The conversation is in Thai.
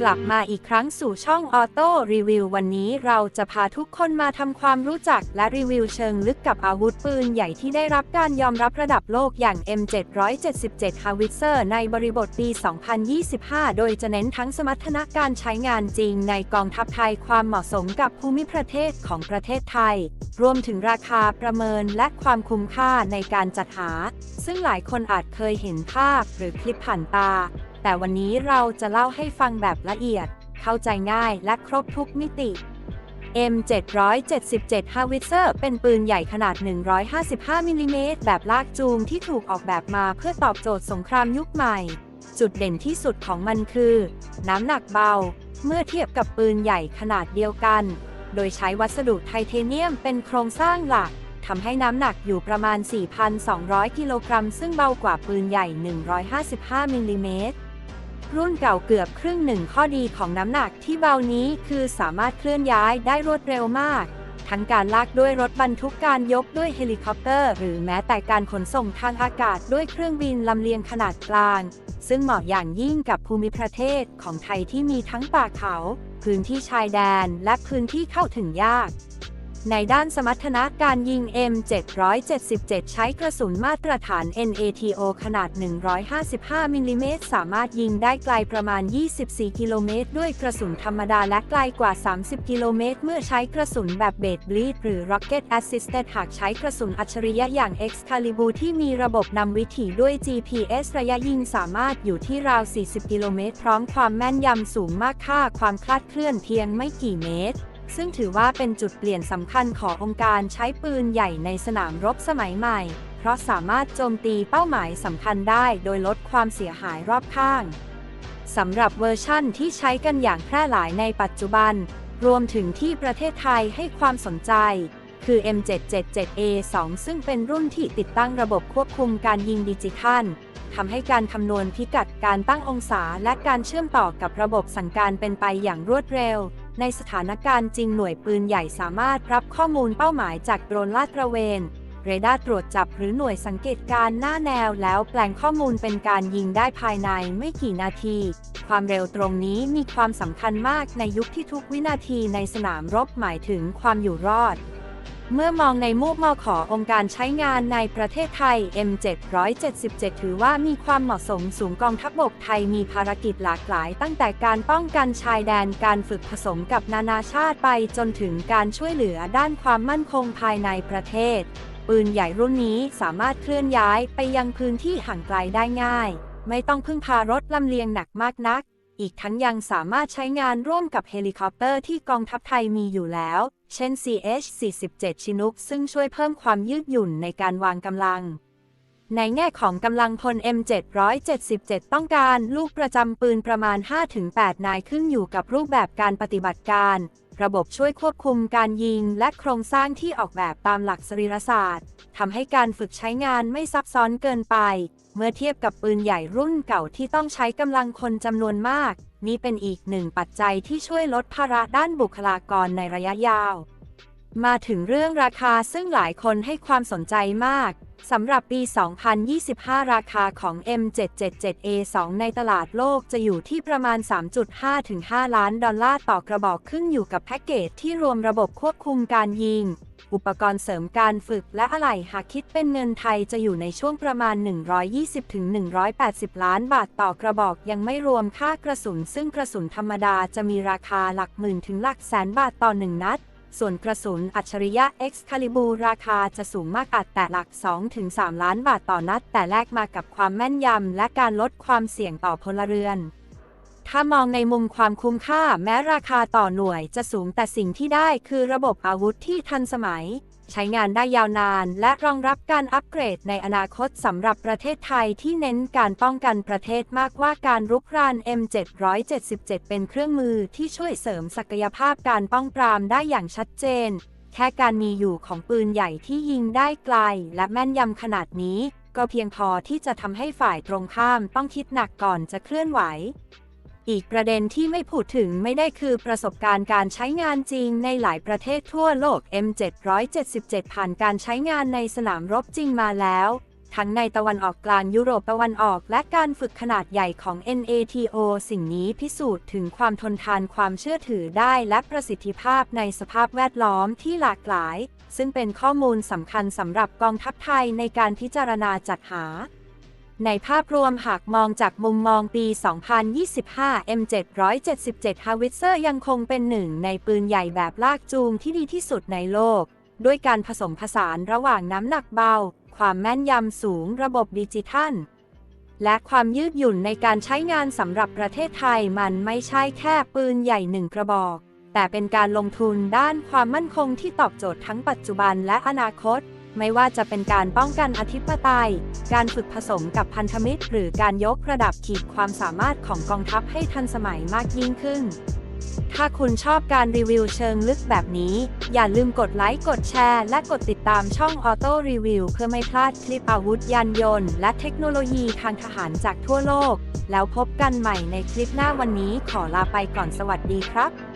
กลับมาอีกครั้งสู่ช่องออโต้รีวิววันนี้เราจะพาทุกคนมาทำความรู้จักและรีวิวเชิงลึกกับอาวุธปืนใหญ่ที่ได้รับการยอมรับระดับโลกอย่าง M777 Howitzer ในบริบทปี 2025 โดยจะเน้นทั้งสมรรถนะการใช้งานจริงในกองทัพไทยความเหมาะสมกับภูมิประเทศของประเทศไทย รวมถึงราคาประเมินและความคุ้มค่าในการจัดหา ซึ่งหลายคนอาจเคยเห็นภาพหรือคลิปผ่านตา แต่วันนี้เราจะเล่าให้ฟังแบบละเอียด เข้าใจง่ายและครบทุกมิติ M777 Howitzer เป็นปืนใหญ่ขนาด 155 มิลลิเมตรแบบลากจูงที่ถูกออกแบบมาเพื่อตอบโจทย์สงครามยุคใหม่ จุดเด่นที่สุดของมันคือ น้ำหนักเบา เมื่อเทียบกับปืนใหญ่ขนาดเดียวกัน โดยใช้วัสดุไทเทเนียมเป็นโครงสร้างหลักทำให้น้ำหนักอยู่ประมาณ 4,200 กิโลกรัม ซึ่งเบากว่าปืนใหญ่ 155 มิลลิเมตร รุ่นเก่าเกือบครึ่งหนึ่งข้อดีของน้ำหนักที่เบานี้คือสามารถเคลื่อนย้ายได้รวดเร็วมาก ทั้งการลากด้วยรถบรรทุกการยกด้วยเฮลิคอปเตอร์ หรือแม้แต่การขนส่งทางอากาศด้วยเครื่องบินลำเลียงขนาดกลาง ซึ่งเหมาะอย่างยิ่งกับภูมิประเทศของไทยที่มีทั้งป่าเขา พื้นที่ชายแดน และพื้นที่เข้าถึงยาก ในด้านสมรรถนะการยิง M777 ใช้กระสุนมาตรฐาน NATO ขนาด 155มิลลิเมตรสามารถยิงได้ไกลประมาณ 24 กิโลเมตร ด้วยกระสุนธรรมดาและไกลกว่า 30 กิโลเมตร เมื่อใช้กระสุนแบบเบดบลีดหรือ Rocket Assisted หากใช้กระสุนอัจฉริยะอย่าง Excalibur ที่มีระบบนำวิถีด้วย GPS ระยะยิงสามารถอยู่ที่ราว 40 กิโลเมตร พร้อมความแม่นยำสูงมากค่าความคลาดเคลื่อนเพียงไม่กี่เมตร ซึ่งถือว่าเป็นจุดเปลี่ยนสำคัญขององค์การใช้ปืนใหญ่ในสนามรบสมัยใหม่ เพราะสามารถโจมตีเป้าหมายสำคัญได้โดยลดความเสียหายรอบข้างสำหรับเวอร์ชั่นที่ใช้กันอย่างแพร่หลายในปัจจุบัน รวมถึงที่ประเทศไทยให้ความสนใจ คือ M777A2 ซึ่งเป็นรุ่นที่ติดตั้งระบบควบคุมการยิงดิจิทัลทำให้การคำนวณพิกัดการตั้งองศาและการเชื่อมต่อกับระบบสั่งการเป็นไปอย่างรวดเร็ว ในสถานการณ์จริงหน่วยปืนใหญ่สามารถรับข้อมูลเป้าหมายจากโดรนลาดตระเวน เรดาร์ตรวจจับหรือหน่วยสังเกตการหน้าแนวแล้วแปลงข้อมูลเป็นการยิงได้ภายในไม่กี่นาที ความเร็วตรงนี้มีความสำคัญมากในยุคที่ทุกวินาทีในสนามรบหมายถึงความอยู่รอด เมื่อมองในมุมมอขอองค์การใช้งานในประเทศไทย M777 ถือว่ามีความเหมาะสมสูงกองทัพบกไทยมีภารกิจหลากหลาย ตั้งแต่การป้องกันชายแดนการฝึกผสมกับนานาชาติไปจนถึงการช่วยเหลือด้านความมั่นคงภายในประเทศ ปืนใหญ่รุ่นนี้สามารถเคลื่อนย้ายไปยังพื้นที่ห่างไกลได้ง่าย ไม่ต้องพึ่งพารถลำเลียงหนักมากนัก อีกทั้งยังสามารถใช้งานร่วมกับเฮลิคอปเตอร์ที่กองทัพไทยมีอยู่แล้ว เช่น CH-47 Chinook ซึ่งช่วยเพิ่มความยืดหยุ่นในการวางกำลัง ในแง่ของกำลังพล M777 ต้องการลูกประจำปืนประมาณ 5-8 นายขึ้นอยู่กับรูปแบบการปฏิบัติการระบบช่วยควบคุมการยิงและโครงสร้างที่ออกแบบตามหลักสรีรศาสตร์ทำให้การฝึกใช้งานไม่ซับซ้อนเกินไป เมื่อเทียบกับปืนใหญ่รุ่นเก่าที่ต้องใช้กำลังคนจำนวนมาก นี่เป็นอีกหนึ่งปัจจัยที่ช่วยลดภาระด้านบุคลากรในระยะยาว มาถึงเรื่องราคาซึ่งหลายคนให้ความสนใจมากสำหรับปี 2025 ราคาของ M777A2 ในตลาดโลกจะอยู่ที่ประมาณ 3.5 ถึง 5 ล้านดอลลาร์ต่อกระบอกขึ้นอยู่กับแพ็กเกจที่รวมระบบควบคุมการยิง อุปกรณ์เสริมการฝึกและอะไหล่หากคิดเป็นเงินไทยจะอยู่ในช่วงประมาณ 120 ถึง 180 ล้านบาทต่อกระบอกยังไม่รวมค่ากระสุน ซึ่งกระสุนธรรมดาจะมีราคาหลักหมื่นถึงหลักแสนบาทต่อหนึ่งนัด ส่วนกระสุนอัจฉริยะ Excalibur ราคาจะสูงมากอาจแต่หลัก 2-3 ล้านบาทต่อนัด แต่แลกมากับความแม่นยำและการลดความเสี่ยงต่อพลเรือน ถ้ามองในมุมความคุ้มค่าแม้ราคาต่อหน่วยจะสูงแต่สิ่งที่ได้คือระบบอาวุธที่ทันสมัย ใช้งานได้ยาวนานและรองรับการอัปเกรดในอนาคตสำหรับประเทศไทยที่เน้นการป้องกันประเทศมากกว่าการรุกราน M777 เป็นเครื่องมือที่ช่วยเสริมศักยภาพการป้องปรามได้อย่างชัดเจน แค่การมีอยู่ของปืนใหญ่ที่ยิงได้ไกล และแม่นยำขนาดนี้ก็เพียงพอที่จะทำให้ฝ่ายตรงข้ามต้องคิดหนักก่อนจะเคลื่อนไหว อีกประเด็นที่ไม่พูดถึงไม่ได้คือประสบการณ์การใช้งานจริงในหลายประเทศทั่วโลก M777 ผ่านการใช้งานในสนามรบจริงมาแล้ว ทั้งในตะวันออกกลางยุโรปตะวันออกและการฝึกขนาดใหญ่ของ NATO สิ่งนี้พิสูจน์ถึงความทนทานความเชื่อถือได้และประสิทธิภาพในสภาพแวดล้อมที่หลากหลาย ซึ่งเป็นข้อมูลสำคัญสำหรับกองทัพไทยในการพิจารณาจัดหา ในภาพรวมหากมองจากมุมมองปี 2025 M777 Howitzer ยังคงเป็นหนึ่งในปืนใหญ่แบบลากจูงที่ดีที่สุดในโลก ด้วยการผสมผสานระหว่างน้ำหนักเบา ความแม่นยำสูงระบบดิจิทัล และความยืดหยุ่นในการใช้งานสำหรับประเทศไทยมันไม่ใช่แค่ปืนใหญ่หนึ่งกระบอก แต่เป็นการลงทุนด้านความมั่นคงที่ตอบโจทย์ทั้งปัจจุบันและอนาคต ไม่ว่าจะเป็นการป้องกันอธิปไตย การฝึกผสมกับพันธมิตร หรือการยกระดับขีดความสามารถของกองทัพให้ทันสมัยมากยิ่งขึ้น ถ้าคุณชอบการรีวิวเชิงลึกแบบนี้ อย่าลืมกดไลค์ กดแชร์ และกดติดตามช่องออโต้รีวิวเพื่อไม่พลาดคลิปอาวุธยานยนต์ และเทคโนโลยีทางทหารจากทั่วโลก แล้วพบกันใหม่ในคลิปหน้าวันนี้ขอลาไปก่อนสวัสดีครับ